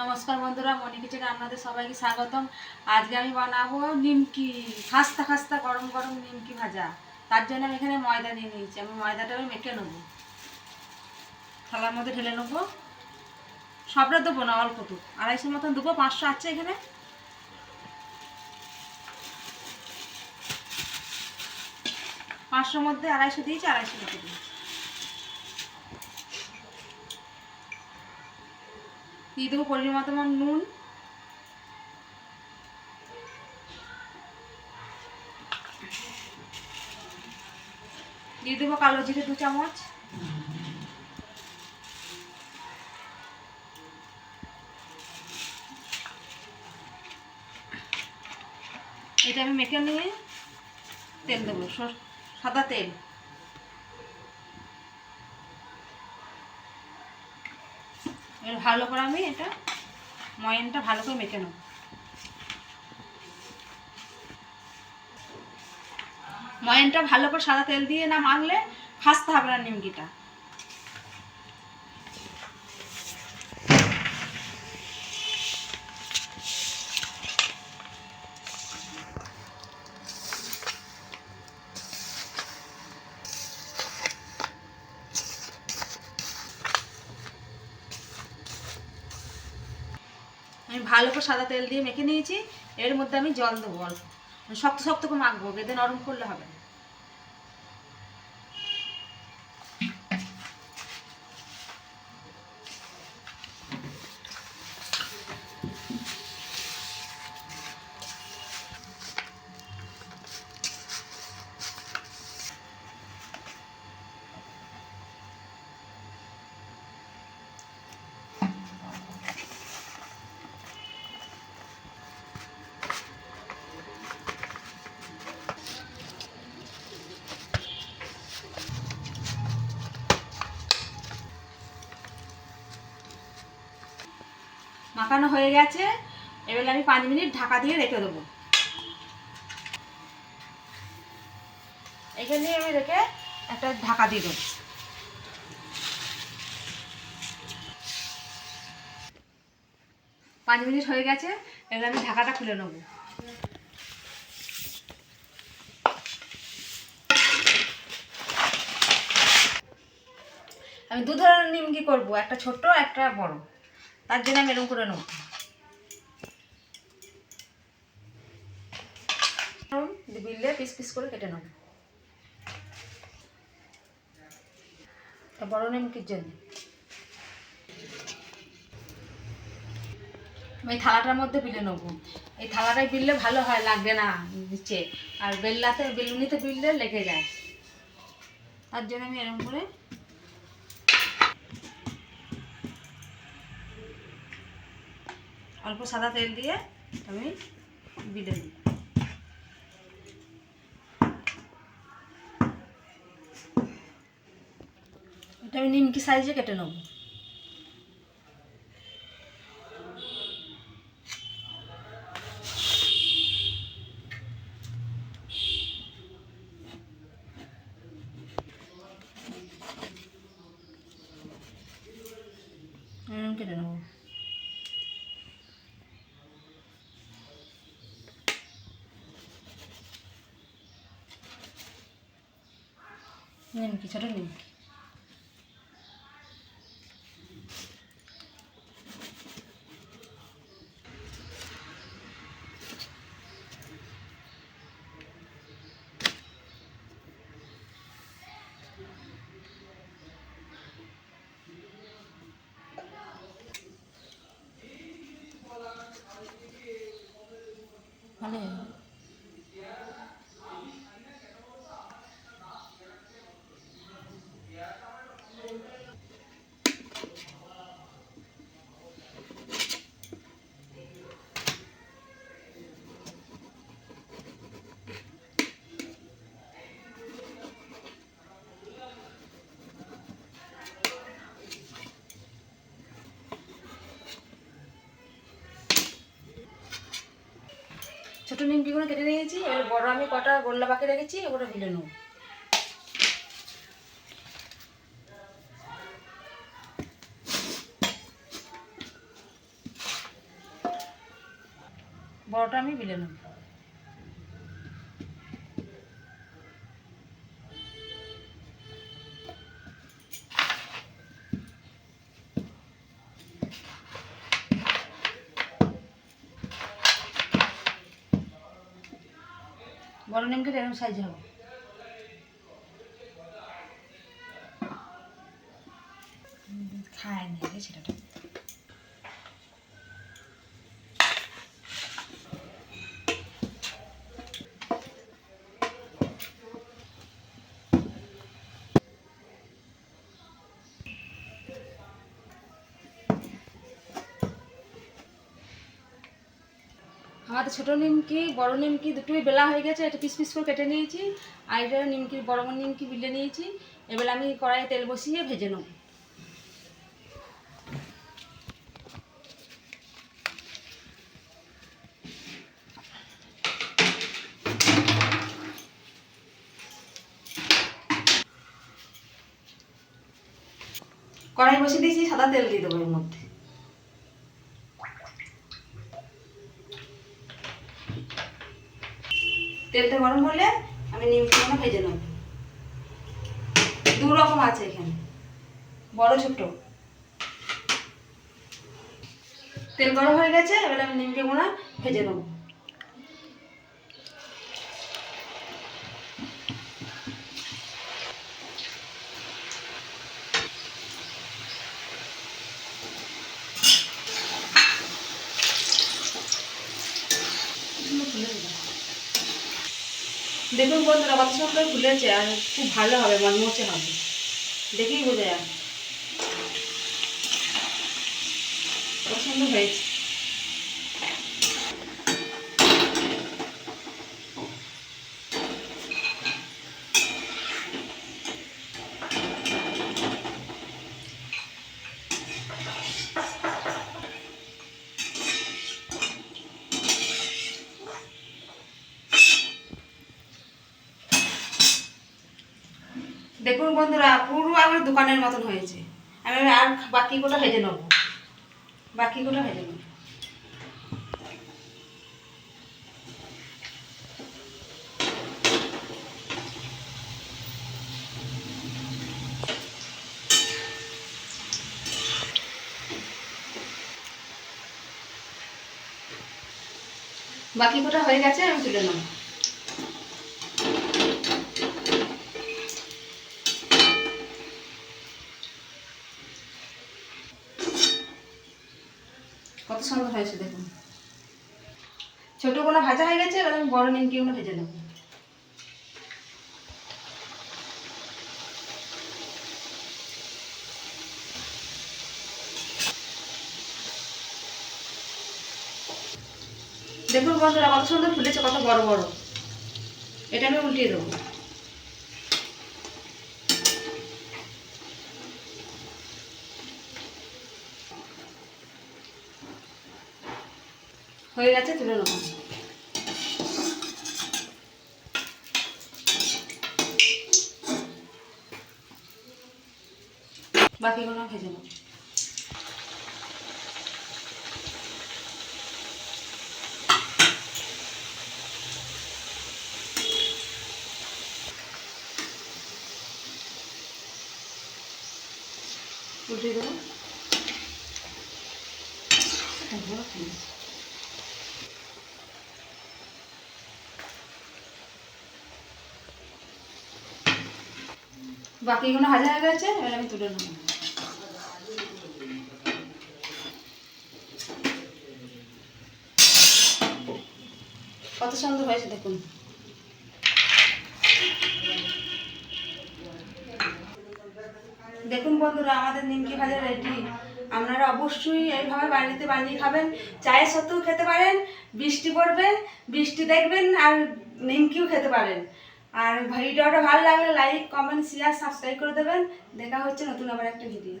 নমস্কার বন্ধুরা, মনি কিচেনে আপনাদের সবাইকে স্বাগতম। আজকে আমি বানাবো নিমকি, খাস্তা খাস্তা গরম গরম নিমকি ভাজা। তার জন্য আমি এখানে ময়দা নিয়ে নিয়েছি। আমি ময়দাটা আমি মেখে নেব। থালার মধ্যে ঢেলে নেব। সবটা দেবো না, অল্প তো আড়াইশোর মতন দেবো, পাঁচশো আছে এখানে। পাঁচশোর মধ্যে আড়াইশো দিয়েছি আড়াইশো মতো দিয়েছি। দিয়ে দেবো পরিমাণ নুন। দিয়ে দেবো কালো জিরে দু চামচ। এটা আমি মেখে নিয়ে তেল দেবো সাদা তেল। এবার ভালো করে আমি এটা ময়নটা ভালো করে মেখে নেব। ময়নটা ভালো করে সাদা তেল দিয়ে না মাখলে খাসতে হবে না নিমকিটা। ভালো করে সাদা তেল দিয়ে মেখে নিয়েছি। এর মধ্যে আমি জল দেবো অল্প। মানে শক্ত শক্ত করে মাখবো, বেঁধে নরম করলে হবে না। মাখানো হয়ে গেছে। এবার আমি পাঁচ মিনিট ঢাকা দিয়ে রেখে দেবো। এখানে আমি রেখে একটা ঢাকা দিয়ে দেবো। পাঁচ মিনিট হয়ে গেছে, এবার আমি ঢাকাটা খুলে নেব। আমি দু ধরনের নিমকি করব, একটা ছোট একটা বড়। তার জন্য আমি এরকম করে নেব। বিললে পিস পিস করে কেটে নেব। বড় নিমকির জন্য? আমি থালাটার মধ্যে বিলে নেব। এই থালাটায় বিললে ভালো হয়, লাগবে না নিচে। আর বেল্লাতে, বেলুনিতে বিললে লেগে যায়। তার জন্য আমি এরকম করে অল্প সাদা তেল দিয়ে আমি বিলে দিই। এটা আমি নিমকি সাইজে কেটে নেব। কেটে নেব। নিমকি ছোটো নিমকি ভালো। ছোটো নিমকিগুলো কেটে নিয়েছি, এবার বড় আমি কটা গোল্লা বাকি রেখেছি ওটা ভেলে নেব। বড়টা আমি বিলে নেব। বড় নিমকে এরকম সাইজ হবে। খায় না সেটা ছোটো নিমকি, বড় নিমকি দুটোই বেলা হয়ে গেছে এটা পিস পিস করে কেটে নিয়েছি। আর এটা নিমকি বড় বড় নিমকি বিলে নিয়েছি। এবার আমি কড়াইয়ে তেল বসিয়ে ভেজে নেব। কড়াই বসিয়ে দিয়েছি, সাদা তেল দিয়ে দেবো এর মধ্যে। গরম হলে আমি নিমকিগুলো ভেজে নেব। দু রকম আছে এখানে। বড় ছোট তেল গরম হয়ে গেছে, এবার আমি নিমকিগুলো ভেজে নেব। দেখুন বন্ধুরা কত সুন্দর ফুলেছে আর খুব ভালো হবে মনমোচে হবে। দেখেই বোঝা যায় কত সুন্দর হয়েছে। দেখুন বন্ধুরা, পুরো আমার দোকানের মতন হয়েছে। আমি আর বাকি কোটা ভেজে নেব। বাকি কোটা ভেজে নেব। বাকি কোটা হয়ে গেছে, আমি তুলে নেব। কত সুন্দর হয়েছে দেখুন। ছোট ছোটোগুলো ভাজা হয়ে গেছে আমি বড় নিমকিগুলো ভেজে নেব। দেখুন বন্ধুরা, কত সুন্দর ফুলেছে কত বড় বড়। এটা আমি উল্টিয়ে দেবো। হয়ে গেছে তুলে নেব বাকিগুলো ভেজে নেব উল্টে দেবো। বাকিগুলো ভাজা হয়ে গেছে? এবার আমি তুলে নেব। কত সুন্দর হয়েছে দেখুন। দেখুন বন্ধুরা, আমাদের নিমকি ভাজা রেডি। আপনারা অবশ্যই এইভাবে বাড়িতে বানিয়ে খাবেন। চায়ের সাথেও খেতে পারেন, বৃষ্টি পড়বে, বৃষ্টি দেখবেন আর নিমকিও খেতে পারেন। আর ভিডিওটা ভালো লাগলে লাইক কমেন্ট শেয়ার সাবস্ক্রাইব করে দেবেন। দেখা হচ্ছে নতুন আবার একটা ভিডিও